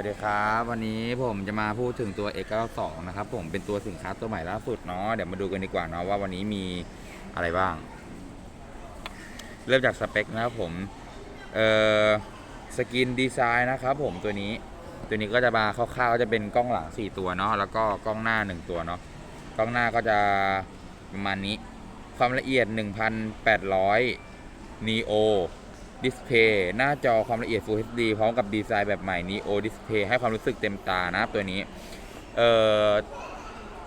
วัสดีครับ วันนี้ผมจะมาพูดถึงตัว X92 นะครับ ผมเป็นตัวสินค้าตัวใหม่ล่าสุดเนาะเดี๋ยวมาดูกันดีกว่าเนาะว่าวันนี้มีอะไรบ้าง เริ่มจากสเปคนะครับผมเอ่อสกินดีไซน์นะครับผมตัวนี้ตัวนี้ก็จะมาคร่าวๆจะเป็นกล้องหลัง 4 ตัวเนาะแล้วก็กล้องหน้า 1 ตัวเนาะกล้องหน้าก็จะประมาณนี้ ความละเอียด 1,800 Neo ดิสเพย์หน้าจอความละเอียด Full HD พร้อมกับดีไซน์แบบใหม่ Neo Display ให้ความรู้สึกเต็มตานะตัวนี้ เอ่อ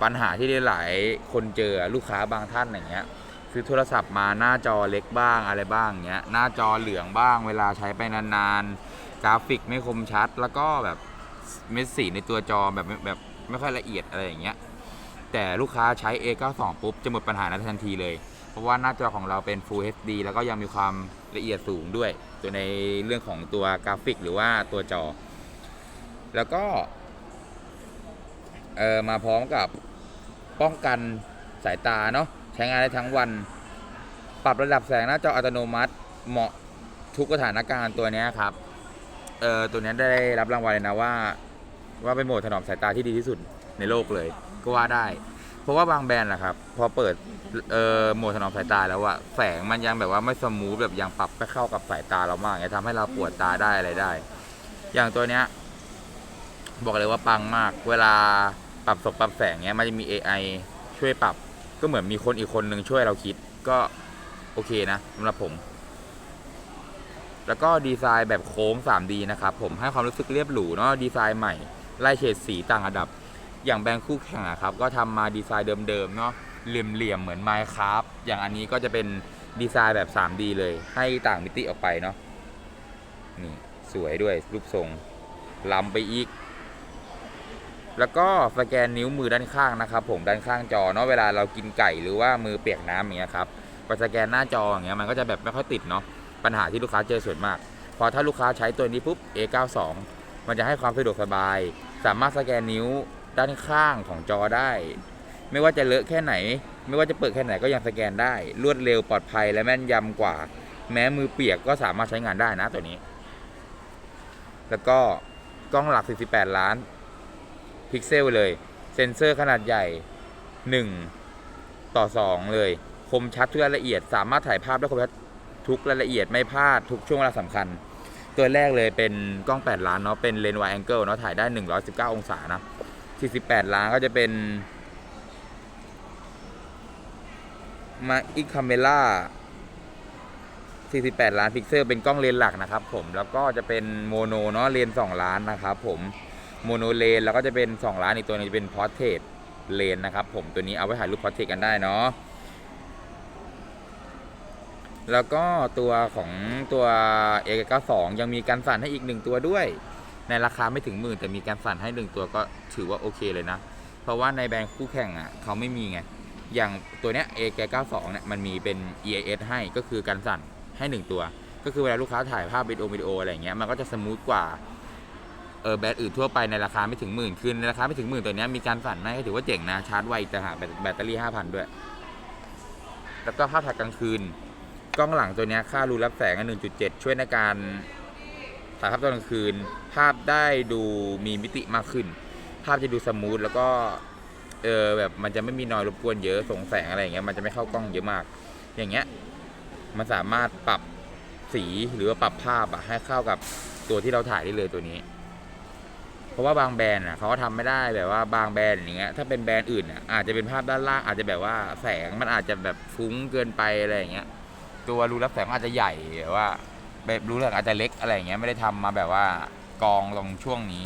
ปัญหาที่ได้หลายคนเจอลูกค้าบางท่านอย่างเงี้ยซื้อโทรศัพท์มาหน้าจอเล็กบ้างอะไรบ้างเงี้ยหน้าจอเหลืองบ้าง เวลาใช้ไปนานๆ กราฟิกไม่คมชัด แล้วก็แบบเม็ดสีในตัวจอแบบแบบไม่ค่อยละเอียดอะไรอย่างเงี้ยแต่ลูกค้าใช้ A92 ปุ๊บจะหมดปัญหานั้นทันทีเลย เพราะว่าหน้าจอของเราเป็น Full HD แล้วก็ยังมีความละเอียดสูงด้วย ตัวในเรื่องของตัวกราฟิกหรือว่าตัวจอ แล้วก็เออมาพร้อมกับป้องกันสายตาเนาะใช้งานได้ทั้งวัน ปรับระดับแสงหน้าจออัตโนมัติ เหมาะทุกสถานการณ์ตัวนี้ครับเออตัวนี้ได้รับรางวัลเลยนะว่า ว่าเป็นโหมดถนอมสายตาที่ดีที่สุดในโลกเลย ก็ว่าได้ เพราะว่าบางแบรนด์แหละครับ พอเปิดเอ่อโหมดถนอมสายตาแล้วอะแสงมันยังแบบว่าไม่สมูทแบบยังปรับไม่เข้ากับสายตาเรามากเนี่ยทำให้เราปวดตาได้อะไรได้ อย่างตัวเนี้ย บอกเลยว่าปังมาก เวลาปรับสบปรับแสงเนี้ยมันจะมี AI ช่วยปรับ ก็เหมือนมีคนอีกคนหนึ่งช่วยเราคิดก็โอเคนะสำหรับผม แล้วก็ดีไซน์แบบโค้ง 3D นะครับ ผมให้ความรู้สึกเรียบหรูเนาะดีไซน์ใหม่ไล่เฉดสีต่างระดับ อย่างแบรนด์คู่แข่งอะครับก็ทำมาดีไซน์เดิมๆเนาะเหลี่ยมๆเหมือน Minecraft อย่างอันนี้ก็จะเป็นดีไซน์แบบ 3D เลยให้ต่างมิติออกไปเนาะนี่สวยด้วยรูปทรงล้ำไปอีก แล้วก็สแกนนิ้วมือด้านข้างนะครับผมด้านข้างจอเนาะเวลาเรากินไก่หรือว่ามือเปียกน้ำอย่างเงี้ยครับพอสแกนหน้าจออย่างเงี้ยมันก็จะแบบไม่ค่อยติดเนาะปัญหาที่ลูกค้าเจอส่วนมาก พอถ้าลูกค้าใช้ตัวนี้ปุ๊บ A92 มันจะให้ความสะดวกสบาย สามารถสแกนนิ้ว ด้านข้างของจอได้ ไม่ว่าจะเลอะแค่ไหน ไม่ว่าจะเปิดแค่ไหนก็ยังสแกนได้ รวดเร็วปลอดภัยและแม่นยำกว่า แม้มือเปียกก็สามารถใช้งานได้นะตัวนี้ แล้วก็กล้องหลัก 48 ล้าน พิกเซลเลย เซ็นเซอร์ขนาดใหญ่ 1 ต่อ 2 เลย คมชัดทุกรายละเอียด สามารถถ่ายภาพได้คมชัดทุกรายละเอียดไม่พลาดทุกช่วงเวลาสำคัญ ตัวแรกเลยเป็นกล้อง 8 ล้านเนาะเป็นเลนส์ wide angle เนาะถ่ายได้ 119 องศานะ 48 ล้านก็จะเป็นมาอีกคาเมล่า48 ล้านพิกเซลเป็นกล้องเลนหลักนะครับผมแล้วก็จะเป็นโมโนเนาะเลนส์2ล้านนะครับผมโมโนเลนแล้วก็จะเป็น 2 ล้านอีกตัวนึงจะเป็นพอร์เทรตเลนนะครับผมตัวนี้เอาไว้ถ่ายรูปพอร์เทรตกันได้เนาะแล้วก็ตัวของตัว A92 ยังมีการสั่นให้อีกหนึ่งตัวด้วย ในราคาไม่ถึงหมื่นแต่มีการสั่นให้หนึ่งตัวก็ถือว่าโอเคเลยนะ เพราะว่าในแบรนด์คู่แข่งอะเขาไม่มีไง อย่างตัวเนี้ย A92 เนี่ยมันมีเป็น EIS ให้ก็คือการสั่นให้หนึ่งตัว ก็คือเวลาลูกค้าถ่ายภาพวิดีโอวิดีโออะไรอย่างเงี้ยมันก็จะสมูทกว่าเออแบรนด์อื่นทั่วไปในราคาไม่ถึงหมื่นคือในราคาไม่ถึงหมื่นตัวนี้มีการสั่นให้ก็ถือว่าเจ๋งนะชาร์จไวอีกต่หาแบตแบตเตอรี่ 5,000 ด้วย แล้วก็ภาพถ่ายกลางคืน กล้องหลังตัวนี้ค่ารูรับแสงอัน1.7 ช่วยในการ ถ่ายภาพตอนกลางคืน ภาพได้ดูมีมิติมากขึ้น ภาพจะดูสมูทแล้วก็เออแบบมันจะไม่มีนอยรบกวนเยอะส่งแสงอะไรอย่างเงี้ยมันจะไม่เข้ากล้องเยอะมาก อย่างเงี้ยมันสามารถปรับสีหรือว่าปรับภาพอะให้เข้ากับตัวที่เราถ่ายได้เลยตัวนี้ เพราะว่าบางแบรนด์อะเขาก็ทำไม่ได้แบบว่าบางแบรนด์อย่างเงี้ยถ้าเป็นแบรนด์อื่นอะอาจจะเป็นภาพด้านล่างอาจจะแบบว่าแสงมันอาจจะแบบฟุ้งเกินไปอะไรอย่างเงี้ย ตัวรูรับแสงอาจจะใหญ่หรือว่า แบบรูรับแสงอาจจะเล็กอะไรอย่างเงี้ยไม่ได้ทำมาแบบว่ากองตรงช่วงนี้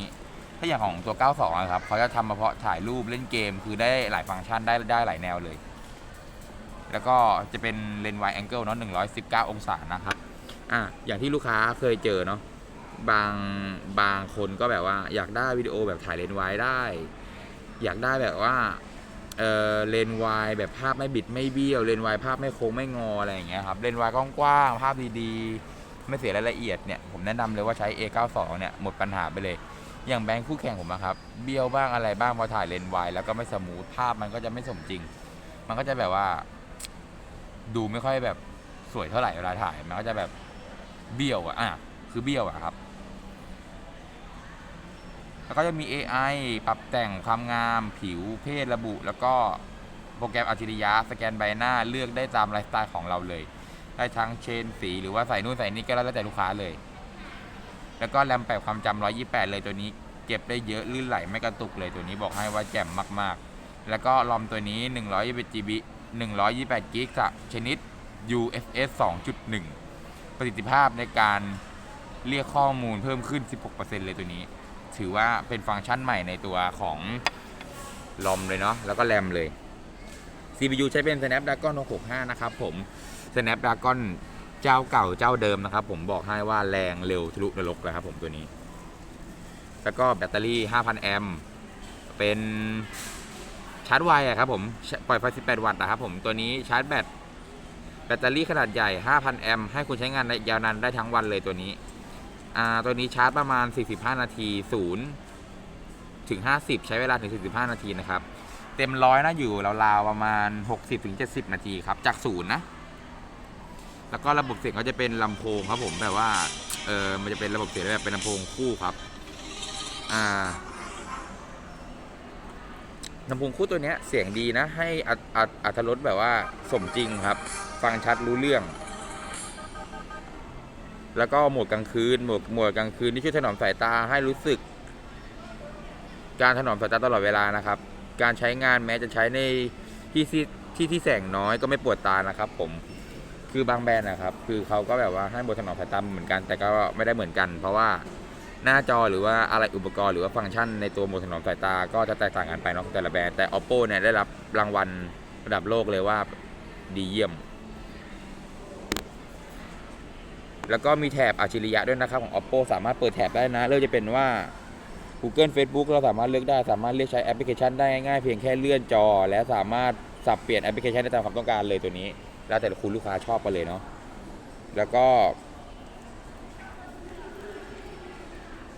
ถ้าอย่างของตัว 92อะครับเขาจะทำมาเพาะถ่ายรูปเล่นเกม คือได้หลายฟังก์ชันได้ได้หลายแนวเลย แล้วก็จะเป็นเลนส์ wide angle เนาะ119 องศานะครับอะอย่างที่ลูกค้าเคยเจอเนาะบางบางคนก็แบบว่าอยากได้วิดีโอแบบถ่ายเลนส์ wide ได้ อยากได้แบบว่าเออเลนส์วายแบบภาพไม่บิดไม่เบี้ยวเลนส์วายภาพไม่โค้งไม่งออะไรอย่างเงี้ยครับเลนส์วายกว้างๆภาพดีๆ ไม่เสียรายละเอียดเนี่ยผมแนะนำเลยว่าใช้ A92 เนี่ยหมดปัญหาไปเลย อย่างแบงค์คู่แข่งผมนะครับเบี้ยวบ้างอะไรบ้างพอถ่ายเลนส์วายแล้วก็ไม่สมูทภาพมันก็จะไม่สมจริง มันก็จะแบบว่า ดูไม่ค่อยแบบสวยเท่าไหร่เวลาถ่ายมันก็จะแบบเบี้ยวอะอะคือเบี้ยวอะครับแล้วก็จะมี AI ปรับแต่งความงาม ผิวเพศระบุ แล้วก็โปรแกรมอัจฉริยะสแกนใบหน้าเลือกได้ตามไลฟ์สไตล์ของเราเลย ได้ทั้งเชนสีหรือว่าใส่นู่นใส่นี่ก็แล้วแต่ลูกค้าเลย แล้วก็แรมแปดความจำ128เลยตัวนี้ เก็บได้เยอะลื่นไหลไม่กระตุกเลยตัวนี้บอกให้ว่าแจ่มมากๆ แล้วก็รอมตัวนี้121 GB 128กิกะชนิด UFS 2.1 ประสิทธิภาพในการเรียกข้อมูลเพิ่มขึ้น 16%เลยตัวนี้ ถือว่าเป็นฟังก์ชันใหม่ในตัวของลอมเลยเนาะแล้วก็แรมเลย CPU ใช้เป็น Snapdragon 665 นะครับผม Snapdragon เจ้าเก่าเจ้าเดิมนะครับ ผมบอกให้ว่าแรงเร็วทะลุนรกเลยครับผมตัวนี้ แล้วก็แบตเตอรี่ 5,000 แอมป์เป็นชาร์จไวอะครับผม ปล่อยไฟ 18 วัตต์นะครับผมตัวนี้ชาร์จแบตแบตเตอรี่ขนาดใหญ่ 5,000 แอมป์ให้คุณใช้งานได้ยาวนานได้ทั้งวันเลยตัวนี้อ่าตัวนี้ชาร์จประมาณ 45 นาที0ถึง 50 ใช้เวลาถึง 45 นาทีนะครับ เต็มร้อยนะอยู่ราวๆประมาณ 60ถึง70 นาทีครับ จากศูนย์นะ แล้วก็ระบบเสียงก็จะเป็นลำโพงครับผมแบบว่าเออมันจะเป็นระบบเสียงแบบเป็นลำโพงคู่ครับอ่าลำโพงคู่ตัวเนี้ยเสียงดีนะ ให้อัตอัตอัรสแบบว่าสมจริงครับ ฟังชัดรู้เรื่อง แล้วก็โหมดกลางคืนโหมดโหมดกลางคืนที่ช่วยถนอมสายตาให้รู้สึก การถนอมสายตาตลอดเวลานะครับ การใช้งานแม้จะใช้ในที่ที่ที่ที่แสงน้อยก็ไม่ปวดตานะครับผม คือบางแบรนด์นะครับ คือเขาก็แบบว่าให้โหมดถนอมสายตาเหมือนกัน แต่ก็ไม่ได้เหมือนกัน เพราะว่าหน้าจอหรือว่าอะไรอุปกรณ์หรือว่าฟังก์ชันในตัวโหมดถนอมสายตาก็จะแตกต่างกันไปเนาะแต่ละแบรนด์แต่ oppo เนี่ยได้รับรางวัลระดับโลกเลยว่าดีเยี่ยม แล้วก็มีแถบอัจฉริยะด้วยนะครับของ oppo สามารถเปิดแถบได้นะเลือกจะเป็นว่า Google Facebook เราสามารถเลือกได้สามารถเลือกใช้แอปพลิเคชันได้ง่ายๆเพียงแค่เลื่อนจอ และสามารถสับเปลี่ยนแอปพลิเคชันได้ตามความต้องการเลยตัวนี้ แล้วแต่คุณลูกค้าชอบไปเลยเนาะแล้วก็